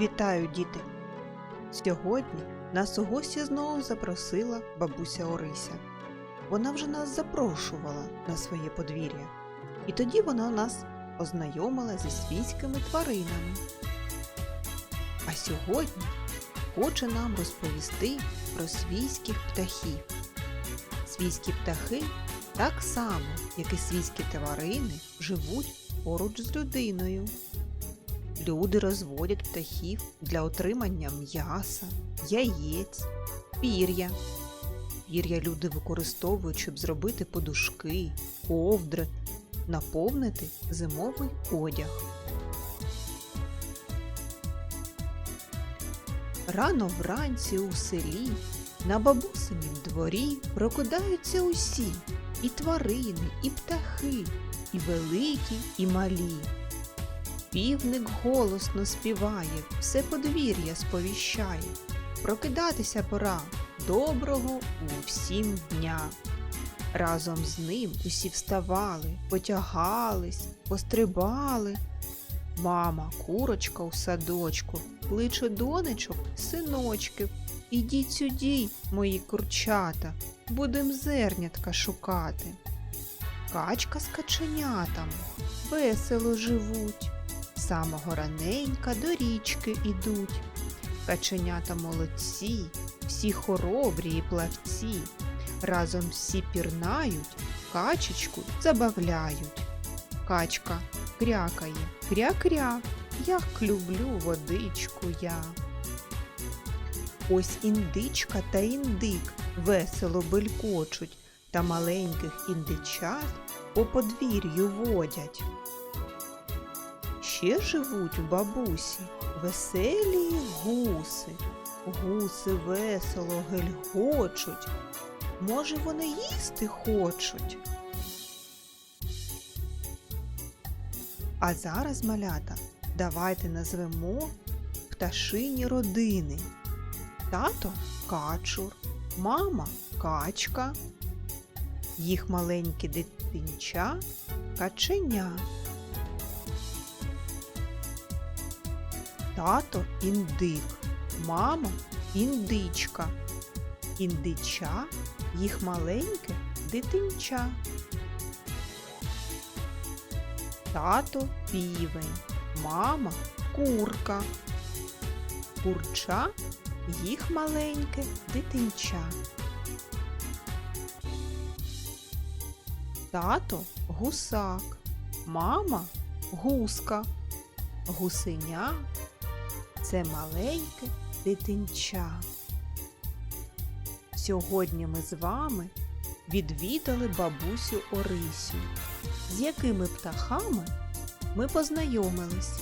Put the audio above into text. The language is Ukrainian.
Вітаю, діти! Сьогодні нас у гості знову запросила бабуся Орися. Вона вже нас запрошувала на своє подвір'я, і тоді вона нас ознайомила зі свійськими тваринами. А сьогодні хоче нам розповісти про свійських птахів. Свійські птахи так само, як і свійські тварини, живуть поруч з людиною. Люди розводять птахів для отримання м'яса, яєць, пір'я. Пір'я люди використовують, щоб зробити подушки, ковдри, наповнити зимовий одяг. Рано вранці у селі на бабусинім дворі прокидаються усі і тварини, і птахи, і великі, і малі. Півник голосно співає, все подвір'я сповіщає. Прокидатися пора, доброго усім дня. Разом з ним усі вставали, потягались, пострибали. Мама, курочка у садочку, кличе донечок, синочків. Ідіть сюди, мої курчата, будем зернятка шукати. Качка з каченятами весело живуть самого раненька до річки ідуть. Каченята молодці, всі хоробрі і плавці. Разом всі пірнають, качечку забавляють. Качка крякає, кря-кря, як люблю водичку я. Ось індичка та індик весело белькочуть, та маленьких індичат по подвір'ю водять. Ще живуть у бабусі веселі гуси. Гуси весело гельгочуть. Може, вони їсти хочуть. А зараз, малята, давайте назвемо пташині родини. Тато качур, мама качка, їх маленькі дитинча каченя. Тато індик, мама індичка, індича їх маленьке дитинча. Тато півень, мама курка, курча їх маленьке дитинча. Тато гусак, мама гуска, гусеня це маленьке дитинча. Сьогодні ми з вами відвідали бабусю Орисю, з якими птахами ми познайомились.